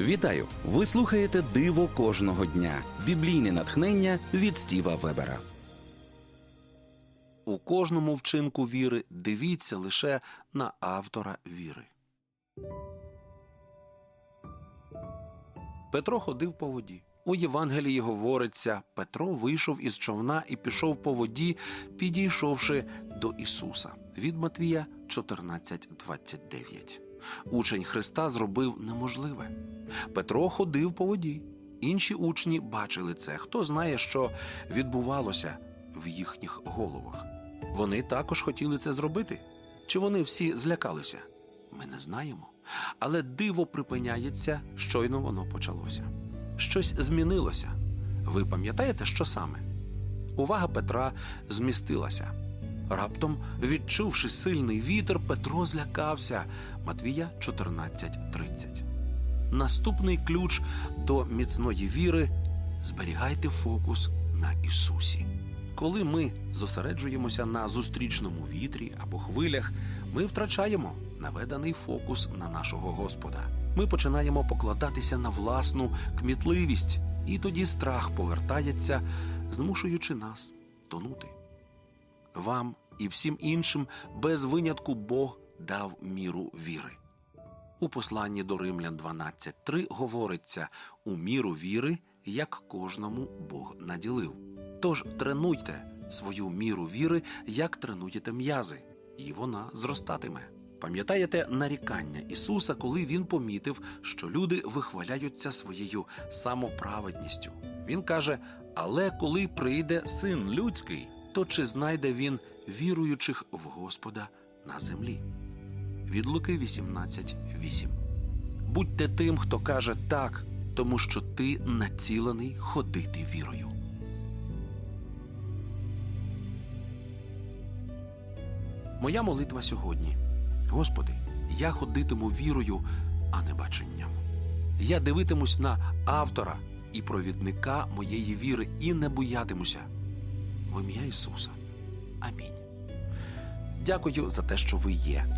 Вітаю! Ви слухаєте Диво кожного дня. Біблійне натхнення від Стіва Вебера. У кожному вчинку віри дивіться лише на автора віри. Петро ходив по воді. У Євангелії говориться: Петро вийшов із човна і пішов по воді, підійшовши до Ісуса. Від Матвія 14.29. Учень Христа зробив неможливе. Петро ходив по воді. Інші учні бачили це. Хто знає, що відбувалося в їхніх головах. Вони також хотіли це зробити. Чи вони всі злякалися? Ми не знаємо. Але диво припиняється, щойно воно почалося. Щось змінилося. Ви пам'ятаєте, що саме? Увага Петра змістилася. Раптом, відчувши сильний вітер, Петро злякався. Матвія 14.30. Наступний ключ до міцної віри зберігайте фокус на Ісусі. Коли ми зосереджуємося на зустрічному вітрі або хвилях, ми втрачаємо наведаний фокус на нашого Господа. Ми починаємо покладатися на власну кмітливість, і тоді страх повертається, змушуючи нас тонути. Вам і всім іншим без винятку Бог дав міру віри. У посланні до Римлян 12.3 говориться у міру віри, як кожному Бог наділив. Тож тренуйте свою міру віри, як тренуєте м'язи, і вона зростатиме. Пам'ятаєте нарікання Ісуса, коли Він помітив, що люди вихваляються своєю самоправедністю. Він каже: Але коли прийде син людський, то чи знайде він віруючих в Господа на землі? Від Луки 18.8 Будьте тим, хто каже так, тому що ти націлений ходити вірою. Моя молитва сьогодні. Господи, я ходитиму вірою, а не баченням. Я дивитимусь на автора і провідника моєї віри і не боятимуся. В ім'я Ісуса. Амінь. Дякую за те, що ви є.